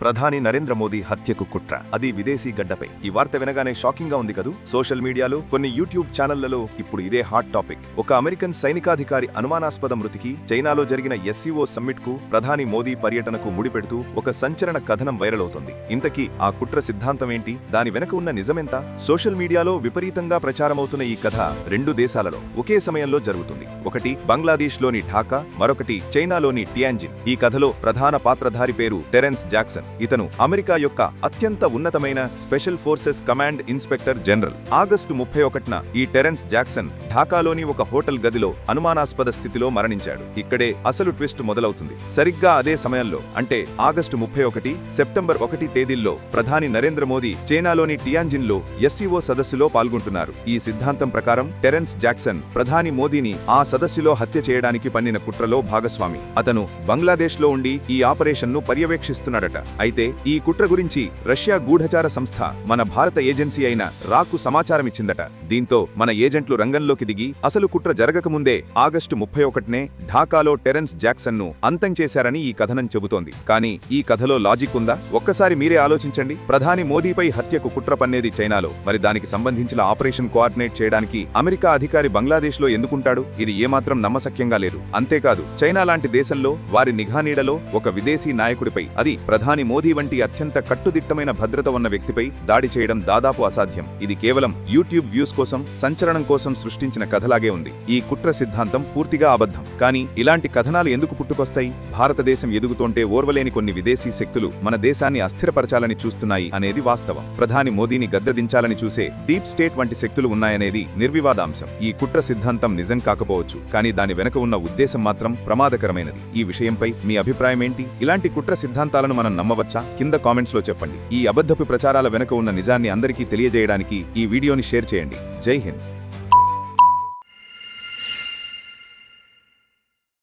ప్రధాని నరేంద్ర మోదీ హత్యకు కుట్ర. అది విదేశీ గడ్డపై. ఈ వార్త వినగానే షాకింగ్గా ఉంది కదూ? సోషల్ మీడియాలో కొన్ని యూట్యూబ్ ఛానళ్ళలో ఇప్పుడు ఇదే హాట్ టాపిక్. ఒక అమెరికన్ సైనికాధికారి అనుమానాస్పద మృతికి చైనాలో జరిగిన ఎస్సీఓ సమ్మిట్కు ప్రధాని మోదీ పర్యటనకు ముడిపెడుతూ ఒక సంచలన కథనం వైరల్ అవుతుంది. ఇంతకీ ఆ కుట్ర సిద్ధాంతం ఏంటి దాని వెనక ఉన్న నిజమెంత? సోషల్ మీడియాలో విపరీతంగా ప్రచారమవుతున్న ఈ కథ రెండు దేశాలలో ఒకే సమయంలో జరుగుతుంది. ఒకటి బంగ్లాదేశ్లోని ఢాకా మరొకటి చైనాలోని టియాంజిన్. ఈ కథలో ప్రధాన పాత్రధారి పేరు టెరెన్స్ జాక్సన్. ఇతను అమెరికా యొక్క అత్యంత ఉన్నతమైన special forces command inspector general. August ముప్పై ఒకటిన ఈ టెరెన్స్ జాక్సన్ ఢాకాలోని ఒక హోటల్ గదిలో అనుమానాస్పద స్థితిలో మరణించాడు. ఇక్కడే అసలు ట్విస్ట్ మొదలవుతుంది. సరిగ్గా అదే సమయంలో అంటే ఆగస్టు ముప్పై ఒకటి సెప్టెంబర్ ఒకటి తేదీల్లో ప్రధాని నరేంద్ర మోదీ చైనాలోని టియాంజిన్లో ఎస్సీఓ సదస్సులో పాల్గొంటున్నారు. ఈ సిద్ధాంతం ప్రకారం టెరెన్స్ జాక్సన్ ప్రధాని మోదీని ఆ సదస్సులో హత్య చేయడానికి పన్నిన కుట్రలో భాగస్వామి. అతను బంగ్లాదేశ్లో ఉండి ఈ ఆపరేషన్ను పర్యవేక్షిస్తున్నాడట. అయితే ఈ కుట్ర గురించి రష్యా గూఢచార సంస్థ మన భారత ఏజెన్సీ అయిన రాకు సమాచారమిచ్చిందట. దీంతో మన ఏజెంట్లు రంగంలోకి దిగి అసలు కుట్ర జరగకముందే ఆగస్టు ముప్పై ఒకటినే ఢాకాలో టెరెన్స్ జాక్సన్ను అంతం చేశారని ఈ కథనం చెబుతోంది. కానీ ఈ కథలో లాజిక్ ఉందా? ఒక్కసారి మీరే ఆలోచించండి. ప్రధాని మోదీపై హత్యకు కుట్ర పన్నేది చైనాలో. మరి దానికి సంబంధించిన ఆపరేషన్ కోఆర్డినేట్ చేయడానికి అమెరికా అధికారి బంగ్లాదేశ్లో ఎందుకుంటాడు? ఇది ఏమాత్రం నమ్మసక్యంగా లేదు. అంతేకాదు చైనా లాంటి దేశంలో వారి నిఘా నీడలో ఒక విదేశీ నాయకుడిపై అది ప్రధాని మోదీ వంటి అత్యంత కట్టుదిట్టమైన భద్రత ఉన్న వ్యక్తిపై దాడి చేయడం దాదాపు అసాధ్యం. ఇది కేవలం యూట్యూబ్ వ్యూస్ కోసం సంచలనం కోసం సృష్టించిన కథలాగే ఉంది. ఈ కుట్ర సిద్ధాంతం పూర్తిగా అబద్ధం. కానీ ఇలాంటి కథనాలు ఎందుకు పుట్టుకొస్తాయి? భారతదేశం ఎదుగుతోంటే ఓర్వలేని కొన్ని విదేశీ శక్తులు మన దేశాన్ని అస్థిరపరచాలని చూస్తున్నాయి అనేది వాస్తవం. ప్రధాని మోదీని గద్దెదించాలని చూసే డీప్ స్టేట్ వంటి శక్తులు ఉన్నాయనేది నిర్వివాదాంశం. ఈ కుట్ర సిద్ధాంతం నిజం కాకపోవచ్చు కానీ దాని వెనక ఉన్న ఉద్దేశం మాత్రం ప్రమాదకరమైనది. ఈ విషయంపై మీ అభిప్రాయం ఏంటి ఇలాంటి కుట్ర సిద్ధాంతాలను మనం నమ్మ నమ్మవచ్చా కింద కామెంట్స్లో చెప్పండి. ఈ అబద్ధపు ప్రచారాల వెనుక ఉన్న నిజాన్ని అందరికీ తెలియజేయడానికి ఈ వీడియోని షేర్ చేయండి. జై హింద్.